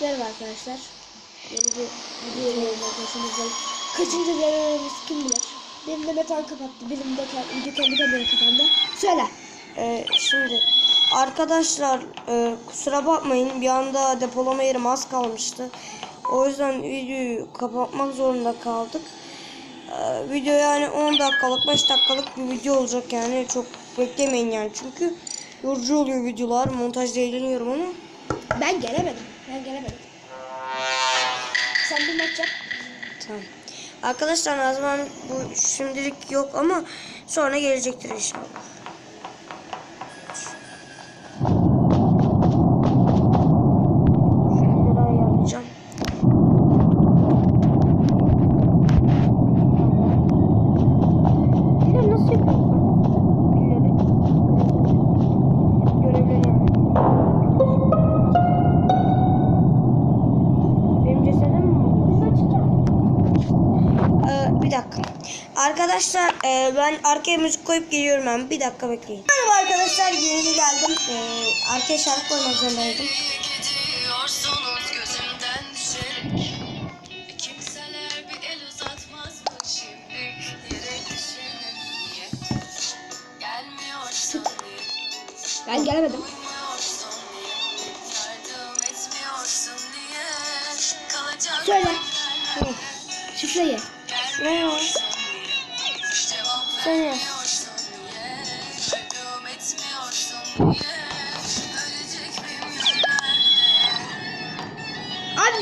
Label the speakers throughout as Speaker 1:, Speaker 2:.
Speaker 1: Merhaba arkadaşlar. Yeni bir video ile karşınızdayım. Kaçıncı denememiz kim bilir? Benim de metal kapattı. Benim de kendi, kendi kendine kapandı. Söyle.
Speaker 2: Ee, şimdi arkadaşlar e, kusura bakmayın bir anda depolama yerim az kalmıştı. O yüzden videoyu kapatmak zorunda kaldık. Ee, video yani 10 dakikalık 5 dakikalık bir video olacak yani çok beklemeyin yani çünkü yorucu oluyor videolar montajda eğleniyorum ama
Speaker 1: Ben gelemedim. Ben gelemedim. Sen bir maç yap.
Speaker 2: tamam. Arkadaşlar Nazım abi bu şimdilik yok ama sonra gelecektir inşallah. Arkadaşlar e, ben arkaya müzik koyup geliyorum ben. Bir dakika bekleyin. Merhaba arkadaşlar yeni geldim. Ee, arkaya şarkı koymak zorundaydım.
Speaker 1: Abi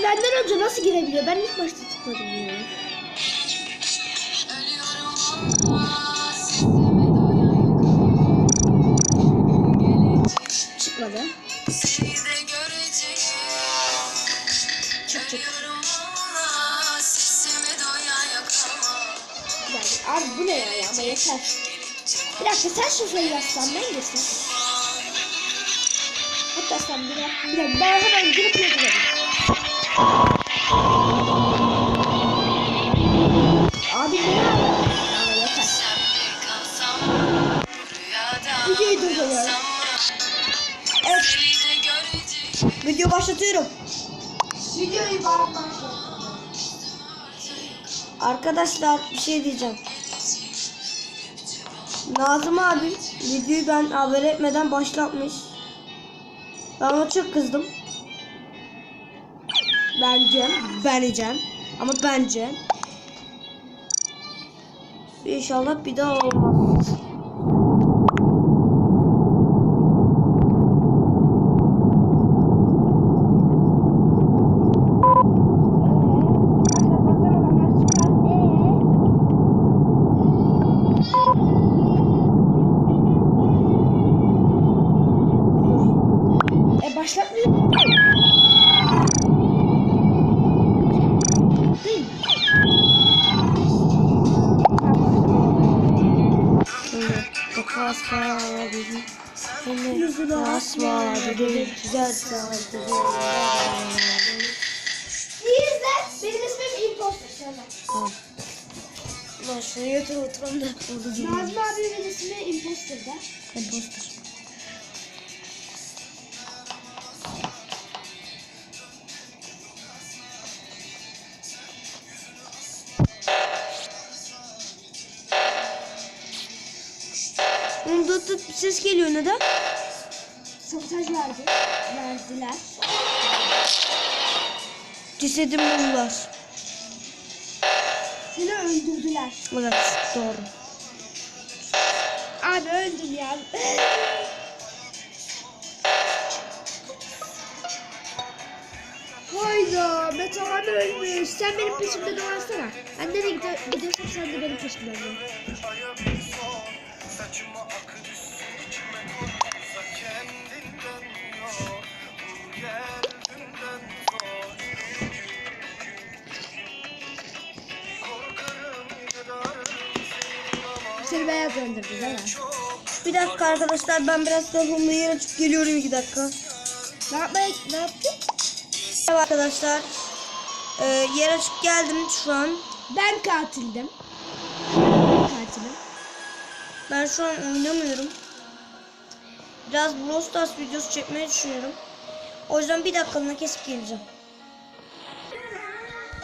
Speaker 1: benden önce nasıl girebiliyor? Ben ilk başta tıkladım ya. Çıkmadı.
Speaker 3: ama
Speaker 1: Yani, abi bu ne ya ama yeter. Bir dakika sen şifreyi yazsan ben girsem. Sen bir bir dakika ben hemen girip yazıyorum. Abi ne ya? Ama yeter.
Speaker 3: Sen bir kalsam Rüyada
Speaker 1: Videoyu durduruyorum.
Speaker 2: Evet video başlatıyorum.
Speaker 1: Videoyu bağırma.
Speaker 2: Arkadaşlar bir şey diyeceğim. Nazım abi videoyu ben haber etmeden başlatmış. Ben ona çok kızdım. Bence, bence ama bence İnşallah bir daha olmaz. Çok asma dedim. Yüzüne asma dedim. Güzel sağ
Speaker 1: İzle. Benim ismim Imposter.
Speaker 2: Tamam. Ulan şunu yatır oturan da orada durma.
Speaker 1: Nazmi abimin ismi Imposter'da.
Speaker 2: Imposter. Da bir ses geliyor neden?
Speaker 1: Sabotaj verdi. Verdiler.
Speaker 2: Cesedim buldular.
Speaker 1: Seni öldürdüler.
Speaker 2: Evet doğru.
Speaker 1: Abi öldün ya. Hayda Metehan ölmüş. Sen benim peşimde dolansana. Ben nereye gidiyorsam sen de benim peşimden dön. Seni beyaz öldürdü değil mi?
Speaker 2: Bir dakika arkadaşlar ben biraz telefonla yer açıp geliyorum iki dakika.
Speaker 1: Ne yapmaya ne yaptın?
Speaker 2: Merhaba arkadaşlar. Ee, yer açıp geldim şu an.
Speaker 1: Ben katildim. Katilim.
Speaker 2: Ben şu an oynamıyorum. Biraz Brawl Stars videosu çekmeyi düşünüyorum. O yüzden bir dakikalığına kesip geleceğim.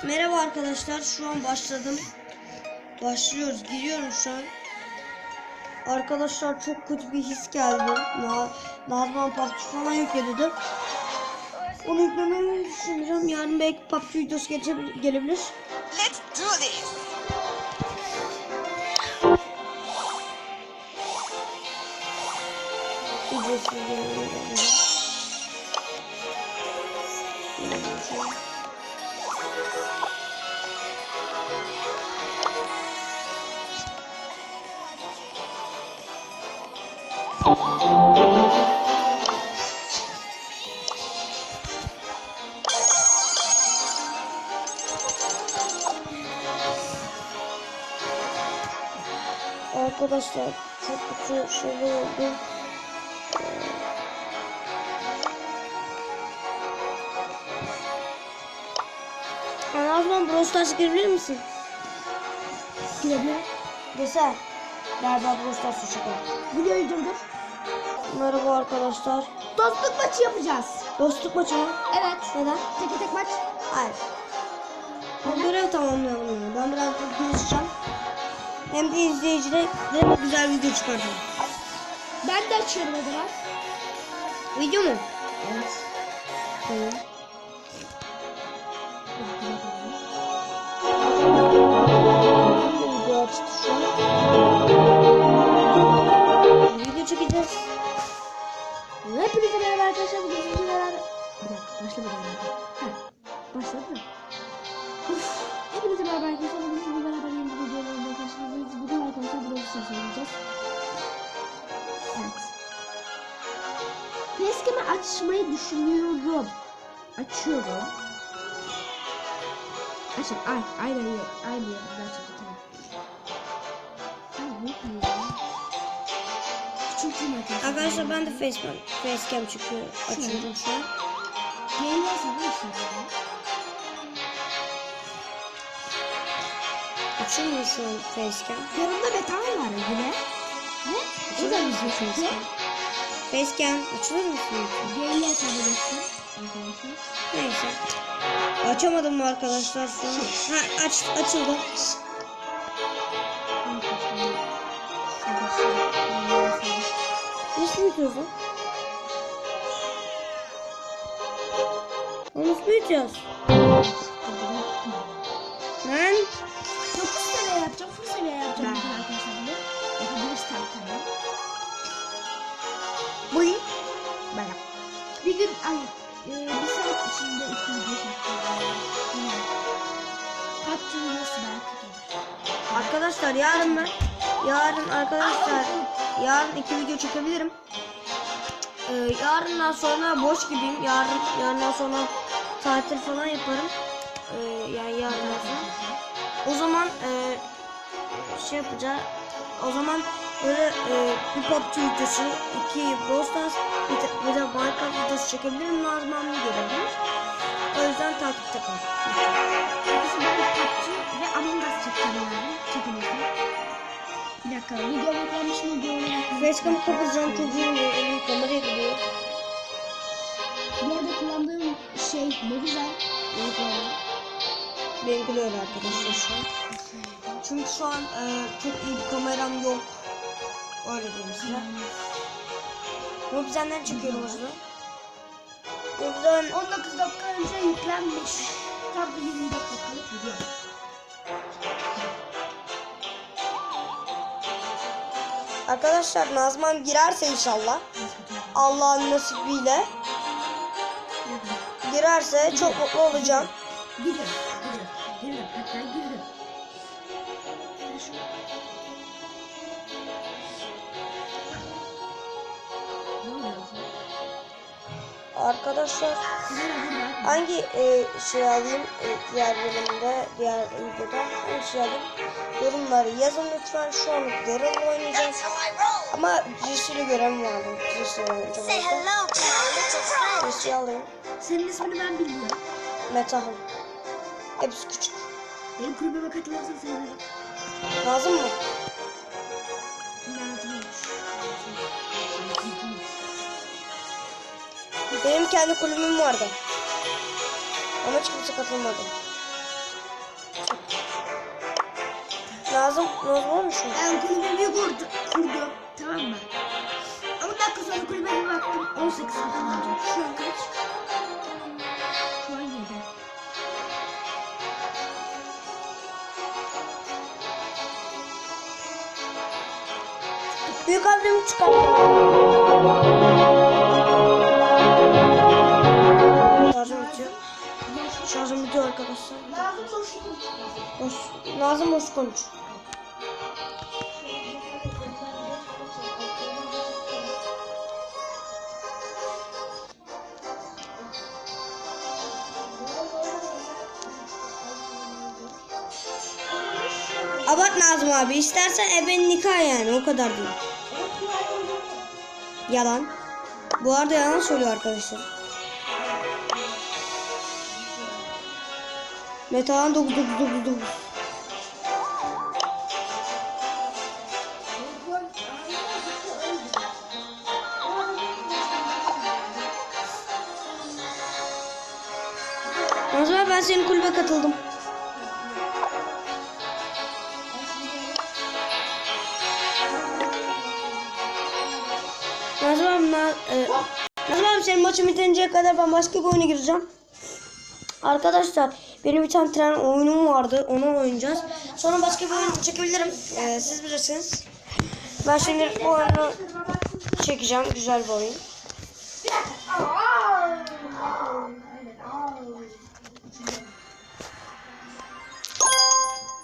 Speaker 2: Merhaba arkadaşlar. Şu an başladım. Başlıyoruz. Giriyorum şu an. Arkadaşlar çok kötü bir his geldi. Na Nazman PUBG falan yükledim. Onu yüklemeyi düşüneceğim. Yarın belki PUBG videosu gelebilir.
Speaker 3: Let's do this.
Speaker 2: Ücretsiz gelebilir. Arkadaşlar çok kötü şeyler oldu. Anazman Brawl Stars'a girebilir misin?
Speaker 1: Girebilir.
Speaker 2: Desene. Galiba Brawl çıkalım.
Speaker 1: Videoyu durdur.
Speaker 2: Merhaba arkadaşlar.
Speaker 1: Dostluk maçı yapacağız.
Speaker 2: Dostluk maçı mı?
Speaker 1: Evet.
Speaker 2: Neden?
Speaker 1: Tek tek maç.
Speaker 2: Hayır. Ben görev tamamlayalım yani. Ben biraz da konuşacağım. Hem de izleyicilere güzel video çıkartacağım.
Speaker 1: Ben de açıyorum o zaman.
Speaker 2: Video mu?
Speaker 1: Evet.
Speaker 2: Tamam.
Speaker 1: Hepinize merhaba arkadaşlar. Bugün sizinle beraber... Bir dakika başlamadı herhalde. Heh, başladı mı? Uf, Hepinize merhaba arkadaşlar. Bugün sizinle beraber yeni bir videolarla karşınızdayız. Bugün arkadaşlar Brawl Stars oynayacağız. Evet. Facecam'i açmayı düşünüyorum. Açıyorum. Açın. Ay, aynı aynı yerinden çıktı Çok iyi.
Speaker 2: Arkadaşlar ben de facecam, facecam çıkıyor. Açıyorum şu an.
Speaker 1: Yayınlar sabah işliyor.
Speaker 2: Açıyor musun facecam?
Speaker 1: Yanımda metal var yine. Ne? O da bizi çünkü.
Speaker 2: Facecam açılır mısın?
Speaker 1: İşliyor. Arkadaşlar.
Speaker 2: Neyse. Açamadım mı arkadaşlar şu an? Ha aç, açıldı. Nasıl büyütüyorsun? Onu nasıl büyüteceğiz? Lan
Speaker 1: 9 seviye yapacağım. Full seviye yapacağım bugün arkadaşlar. Yapabiliriz tabii tabii.
Speaker 2: bu iyi.
Speaker 1: Ben yap. Bir gün ay e, bir saat içinde iki video çekeceğim. PUBG videosu belki gelir.
Speaker 2: Arkadaşlar yarın ben yarın arkadaşlar yarın iki video çekebilirim. Ee, yarından sonra boş gibiyim. Yarın yarından sonra tatil falan yaparım. Ee, yani yarından sonra. O zaman e, şey yapacağız. O zaman böyle e, bir PUBG videosu, iki Brawl Stars, bir de, bir de Minecraft videosu çekebilirim. Lazım anlı gelebilir. O yüzden takipte kalın.
Speaker 1: Arkadaşlar ben PUBG ve Among Us çekeceğim. Çekilirse. Bir dakika video? Video beklenmiş mi?
Speaker 2: Facecam'ı kapatacağım çocuğum elim kameraya gidiyor.
Speaker 1: Bu arada kullandığım şey ne güzel. İyi kullandım.
Speaker 2: Benimki de öyle arkadaşlar şu an. Çünkü şu an e, çok iyi bir kameram yok. Öyle diyeyim size. Mobizen'den çekiyorum hızlı. Mobizen
Speaker 1: 19 dakika önce yüklenmiş. Tam bir 20 dakikalık video.
Speaker 2: Arkadaşlar Nazman girerse inşallah Allah'ın nasibiyle girerse çok mutlu olacağım.
Speaker 1: Girdim. Girdim. Girdim. Hatta girdim.
Speaker 2: Arkadaşlar hangi e, şey alayım e, diğer bölümde diğer videoda hangi şey alayım yorumları yazın lütfen şu an Daryl'la oynayacağız. Ama Cishi'li görevim vardı. Cishi'li oynayacağım. Cishi'yi alayım.
Speaker 1: Senin ismini ben bilmiyorum.
Speaker 2: Metahım. Hepsi küçük.
Speaker 1: Benim kulübüme katılırsan sevinirim.
Speaker 2: Lazım mı? Benim kendi kulübüm vardı. Ama hiç kimse katılmadı. Nazım, Nazım olmuş mu?
Speaker 1: Ben kulübümü kurdum. kurdum. Tamam mı? 10 dakika sonra kulübe bir baktım. 18 katılımcı. Şu an kaç? Şu an 7.
Speaker 2: Büyük abimi çıkar. Bitiyor arkadaşlar.
Speaker 1: Boşluk.
Speaker 2: Boş, Nazım boş konuş. Abart Nazım abi. İstersen eben nikah yani. O kadar değil. Yalan. Bu arada yalan söylüyor arkadaşlar. Metehan 9999. Nazım abi ben senin kulübe katıldım. Nazım abi, na, e, Nazım abi senin maçın bitinceye kadar ben başka bir oyuna gireceğim. Arkadaşlar benim bir tane tren oyunum vardı. Onu oynayacağız. Sonra başka bir oyun çekebilirim. Ee, siz bilirsiniz. Ben şimdi bu oyunu çekeceğim. Güzel bir oyun.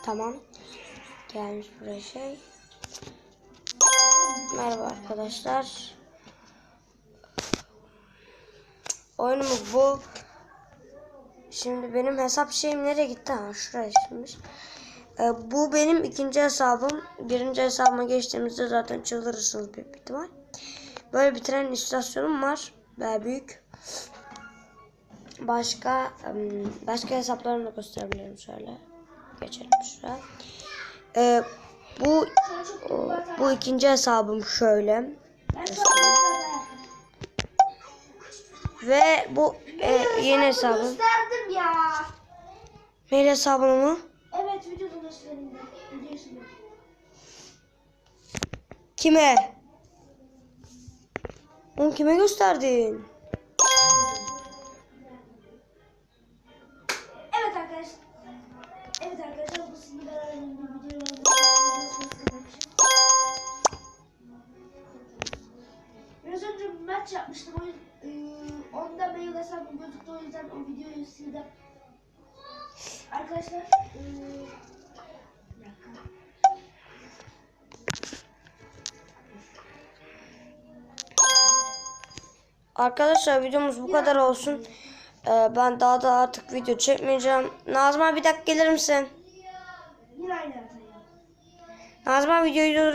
Speaker 2: Tamam. Gelmiş buraya şey. Merhaba arkadaşlar. Oyunumuz bu. Şimdi benim hesap şeyim nereye gitti? Ha şuraya gitmiş. Ee, bu benim ikinci hesabım. Birinci hesabıma geçtiğimizde zaten çıldırırsınız büyük bir ihtimal. Böyle bir tren istasyonum var. Baya büyük. Başka başka hesaplarımı da gösterebilirim şöyle. Geçelim şuraya. Ee, bu bu ikinci hesabım şöyle. Ve bu e, yeni hesabım.
Speaker 1: Gösterdim ya.
Speaker 2: Mail hesabını mı?
Speaker 1: Evet videoda göstereyim ben.
Speaker 2: Kime? Onu kime gösterdin?
Speaker 1: Yüzden o videoyu sildim. Arkadaşlar.
Speaker 2: Arkadaşlar videomuz bu kadar olsun. Ee, ben daha da artık video çekmeyeceğim. Nazım abi bir dakika gelir misin? Abi videoyu durdurup